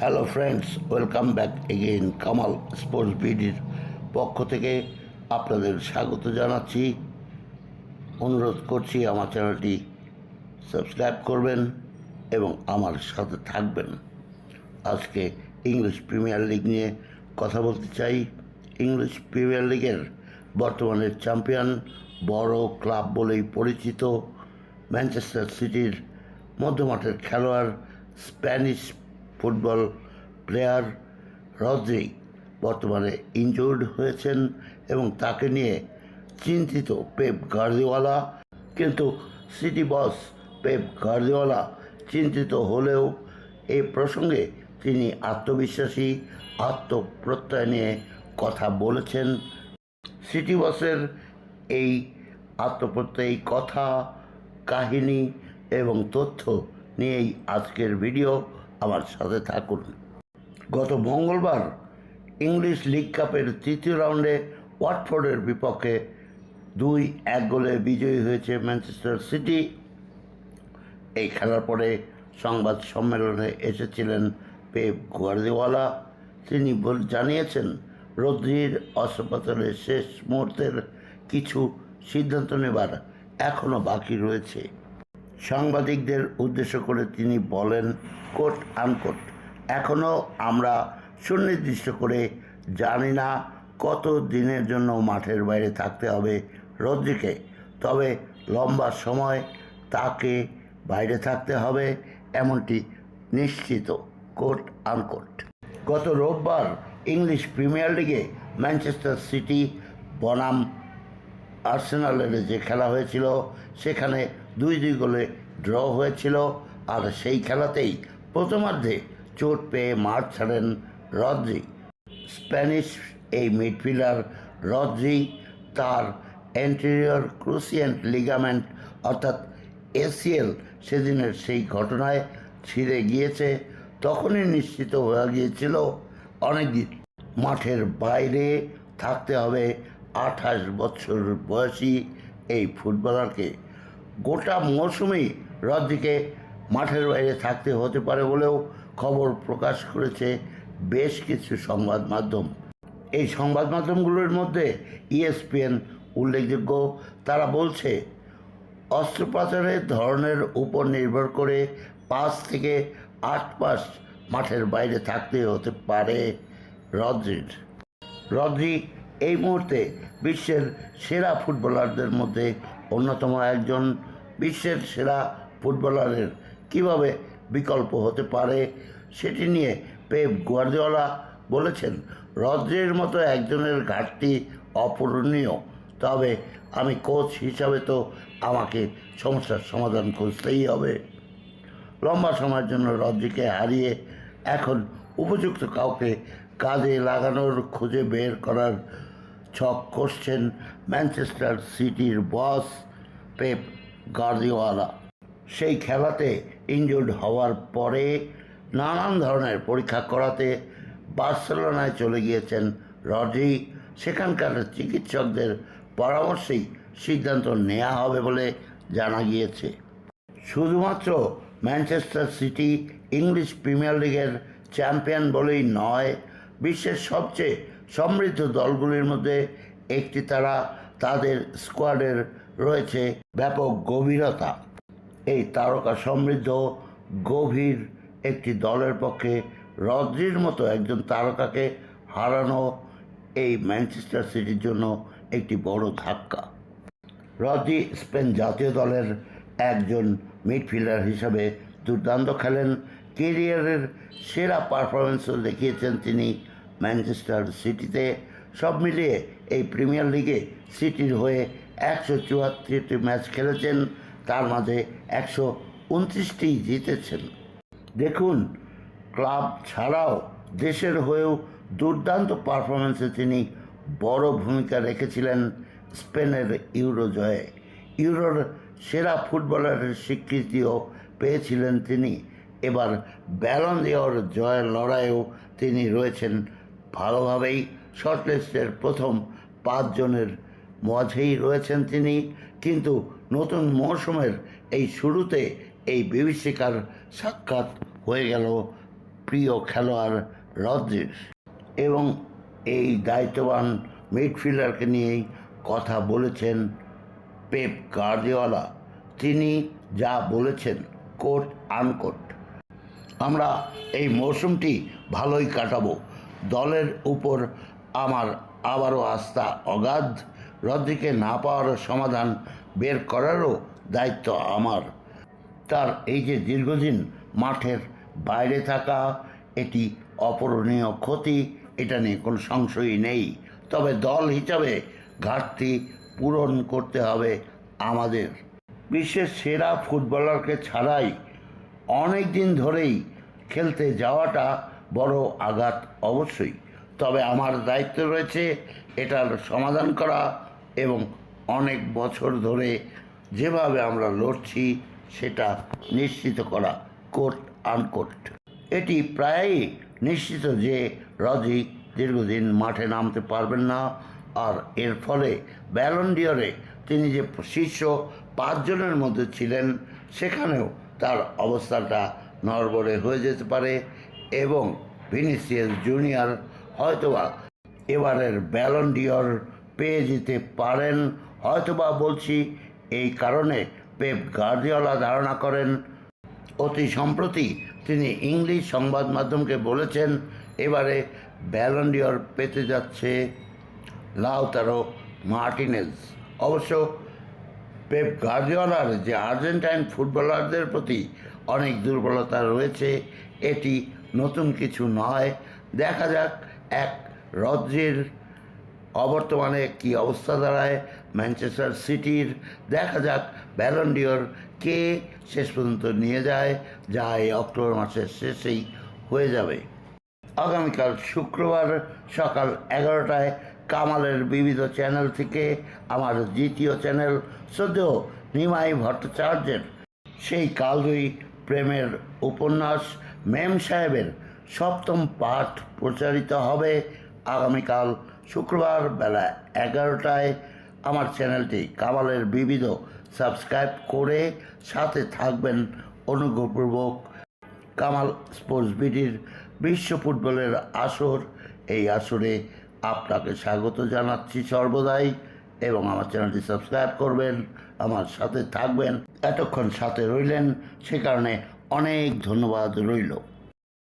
Hello friends welcome back again Kamal sports বিডির পক্ষ থেকে আপনাদের স্বাগত জানাচ্ছি। অনুরোধ করছি আমার চ্যানেলটি সাবস্ক্রাইব করবেন এবং আমার সাথে থাকবেন। আজকে ইংলিশ প্রিমিয়ার লিগ নিয়ে কথা বলতে চাই। ইংলিশ প্রিমিয়ার লিগের বর্তমানের চ্যাম্পিয়ন বড় ক্লাব বলেই পরিচিত ম্যানচেস্টার সিটির মধ্যমাঠের খেলোয়াড় স্প্যানিশ ফুটবল প্লেয়ার রদ্রি বর্তমানে ইনজুর্ড হয়েছেন এবং তাকে নিয়ে চিন্তিত পেপ গার্দিওয়ালা। কিন্তু সিটি বস পেপ গার্দিওয়ালা চিন্তিত হলেও এই প্রসঙ্গে তিনি আত্মবিশ্বাসী, আত্মপ্রত্যয় নিয়ে কথা বলেছেন। সিটি বসের এই আত্মপ্রত্যয়ী কথা, কাহিনী এবং তথ্য নিয়েই আজকের ভিডিও। আমার সাথে থাকুন। গত মঙ্গলবার ইংলিশ লিগ কাপের তৃতীয় রাউন্ডে ওয়াটফোর্ডের বিপক্ষে দুই এক গোলে বিজয়ী হয়েছে ম্যানচেস্টার সিটি। এই খেলার পরে সংবাদ সম্মেলনে এসেছিলেন পেপ গুয়ার্দিওয়ালা। তিনি জানিয়েছেন, রদ্রির অস্ত্রোপচারের শেষ মুহূর্তের কিছু সিদ্ধান্ত নেবার এখনও বাকি রয়েছে। সাংবাদিকদের উদ্দেশ্য করে তিনি বলেন কোট আনকোট এখনও আমরা সুনির্দিষ্ট করে জানি না কত দিনের জন্য মাঠের বাইরে থাকতে হবে রদ্রিকে। তবে লম্বা সময় তাকে বাইরে থাকতে হবে এমনটি নিশ্চিত কোট আনকোট গত রোববার ইংলিশ প্রিমিয়ার লিগে ম্যানচেস্টার সিটি বনাম আর্সেনালের যে খেলা হয়েছিল, সেখানে দুই দুই গোলে ড্র হয়েছিল আর সেই খেলাতেই প্রথমার্ধে চোট পেয়ে মাঠ ছাড়েন রদ্রি। স্প্যানিশ এই মিডফিল্ডার রদ্রি তার অ্যান্টেরিয়র ক্রুসিয়েন্ট লিগামেন্ট অর্থাৎ এসিএল সেদিনের সেই ঘটনায় ছিঁড়ে গিয়েছে, তখনই নিশ্চিত হয়ে গিয়েছিল অনেকদিন মাঠের বাইরে থাকতে হবে আঠাশ বছর বয়সী এই ফুটবলারকে। গোটা মৌসুমেই রদ্রিকে মাঠের বাইরে থাকতে হতে পারে বলেও খবর প্রকাশ করেছে বেশ কিছু সংবাদ মাধ্যম। এই সংবাদ মাধ্যমগুলোর মধ্যে ইএসপিএন উল্লেখযোগ্য। তারা বলছে, অস্ত্রোপচারের ধরনের উপর নির্ভর করে পাঁচ থেকে আট মাস মাঠের বাইরে থাকতে হতে পারে রদ্রির। রদ্রি এই মুহূর্তে বিশ্বের সেরা ফুটবলারদের মধ্যে অন্যতম একজন বিশ্বের সেরা ফুটবলারের কীভাবে বিকল্প হতে পারে সেটি নিয়ে পেপ গুয়ার্দিওলা বলেছেন, রদ্রির মতো একজনের ঘাটতি অপূরণীয়। তবে আমি কোচ হিসাবে তো আমাকে সমস্যার সমাধান খুঁজতেই হবে। লম্বা সময়ের জন্য রদ্রিকে হারিয়ে এখন উপযুক্ত কাউকে কাজে লাগানোর খুঁজে বের করার ছক করছেন ম্যানচেস্টার সিটির বস পেপ গার্দিওয়ালা। সেই খেলাতে ইনজুর্ড হওয়ার পরে নানান ধরনের পরীক্ষা করাতে বার্সেলোনায় চলে গিয়েছেন রড্রি। সেখানকার চিকিৎসকদের পরামর্শেই সিদ্ধান্ত নেওয়া হবে বলে জানা গিয়েছে। শুধুমাত্র ম্যানচেস্টার সিটি ইংলিশ প্রিমিয়ার লিগের চ্যাম্পিয়ন বলেই নয়, বিশ্বের সবচেয়ে সমৃদ্ধ দলগুলির মধ্যে একটি তারা তাদের স্কোয়াডের রয়েছে ব্যাপক গভীরতা। এই তারকা সমৃদ্ধ গভীর একটি দলের পক্ষে রদ্রির মতো একজন তারকাকে হারানো এই ম্যানচেস্টার সিটির জন্য একটি বড় ধাক্কা। রদ্রি স্পেন জাতীয় দলের একজন মিডফিল্ডার হিসাবে দুর্দান্ত খেলেন। কেরিয়ারের সেরা পারফরমেন্সও দেখিয়েছেন তিনি ম্যানচেস্টার সিটিতে সব মিলিয়ে এই প্রিমিয়ার লিগে সিটির হয়ে একশো চুয়াত্তরটি ম্যাচ খেলেছেন, তার মাঝে একশো উনত্রিশটি জিতেছেন। দেখুন, ক্লাব ছাড়াও দেশের হয়েও দুর্দান্ত পারফরমেন্সে তিনি বড় ভূমিকা রেখেছিলেন স্পেনের ইউরো জয়ে। ইউরোর সেরা ফুটবলারের স্বীকৃতিও পেয়েছিলেন তিনি। এবার ব্যালন দেওয়ার জয়ের লড়াইয়েও তিনি রয়েছেন ভালোভাবেই শর্টলিস্টের প্রথম পাঁচজনের মাঝেই রয়েছেন তিনি। কিন্তু নতুন মৌসুমের এই শুরুতে এই বিভীষিকার সাক্ষাৎ হয়ে গেল প্রিয় খেলোয়াড় রদ্রিস। এবং এই দায়িত্ববান মিডফিল্ডারকে নিয়েই কথা বলেছেন পেপ গার্দিওয়ালা তিনি যা বলেছেন, কোট আনকোট। আমরা এই মৌসুমটি ভালোই কাটাবো। দলের উপর আমার আবারও আস্থা অগাধ। রদ্রিকে না পাওয়ার সমাধান বের করারও দায়িত্ব আমার। তার এই যে দীর্ঘদিন মাঠের বাইরে থাকা এটি অপূরণীয় ক্ষতি, এটা নিয়ে কোনো সংশয়ই নেই। তবে দল হিসাবে ঘাটতি পূরণ করতে হবে আমাদের। বিশ্বের সেরা ফুটবলারকে ছাড়াই অনেক দিন ধরেই খেলতে যাওয়াটা বড় আঘাত অবশ্যই। তবে আমার দায়িত্ব রয়েছে এটার সমাধান করা এবং অনেক বছর ধরে যেভাবে আমরা লড়ছি সেটা নিশ্চিত করা, কোট আনকোট। এটি প্রায়ই নিশ্চিত যে রজি দীর্ঘদিন মাঠে নামতে পারবেন না আর এর ফলে ব্যালন্ডিয়রে তিনি যে শীর্ষ পাঁচজনের মধ্যে ছিলেন, সেখানেও তার অবস্থাটা নড়বড়ে হয়ে যেতে পারে। এবং ভিনিসিয়াস জুনিয়র হয়তোবা এবারের ব্যালন্ডিয়র পেয়ে যেতে পারেন। হয়তোবা বলছি, এই কারণে পেপ গার্দিওলা ধারণা করেন। অতি সম্প্রতি তিনি ইংলিশ সংবাদ মাধ্যমকে বলেছেন, এবারে ব্যালন্ডিয়র পেতে যাচ্ছে লাউতারো মার্টিনেজ। অবশ্য পেপ গার্দিওলার যে আর্জেন্টাইন ফুটবলারদের প্রতি অনেক দুর্বলতা রয়েছে, এটি নতুন কিছু নয়। দেখা যাক, এক রদ্রির অবর্তমানে কি অবস্থা দাঁড়ায় ম্যানচেস্টার সিটির। দেখা যাক ব্যালন্ডিওর কে শেষ পর্যন্ত নিয়ে যায়, যা এই অক্টোবর মাসের শেষেই হয়ে যাবে। আগামীকাল শুক্রবার সকাল এগারোটায় কামালের বিবিধ চ্যানেল থেকে আমার দ্বিতীয় চ্যানেল শ্রদ্ধেয় নিমাই ভট্টাচার্যের সেই কালজয়ী প্রেমের উপন্যাস মেম সাহেবের সপ্তম পাঠ প্রচারিত হবে আগামীকাল শুক্রবার বেলা এগারোটায়। আমার চ্যানেলটি কামালের বিবিধ সাবস্ক্রাইব করে সাথে থাকবেন অনুগ্রহপূর্বক। কামাল স্পোর্টস বিডির বিশ্ব ফুটবলের আসর। এই আসরে আপনাকে স্বাগত জানাচ্ছি সর্বদাই এবং আমার চ্যানেলটি সাবস্ক্রাইব করবেন, আমার সাথে থাকবেন। এতক্ষণ সাথে রইলেন, সে কারণে অনেক ধন্যবাদ রইল।